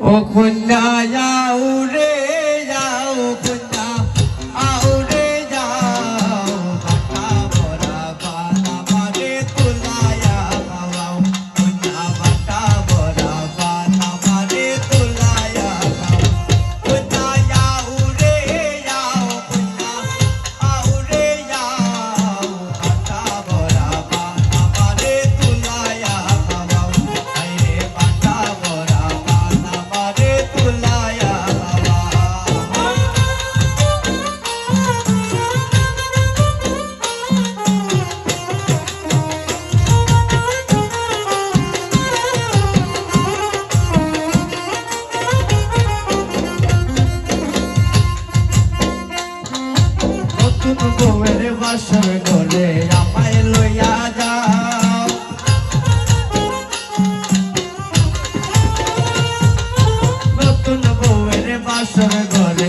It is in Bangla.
ও কন্যা যাও রে যাও সুর করে আমায় লইয়া যাও। নতুন বউয়ের বাসর করে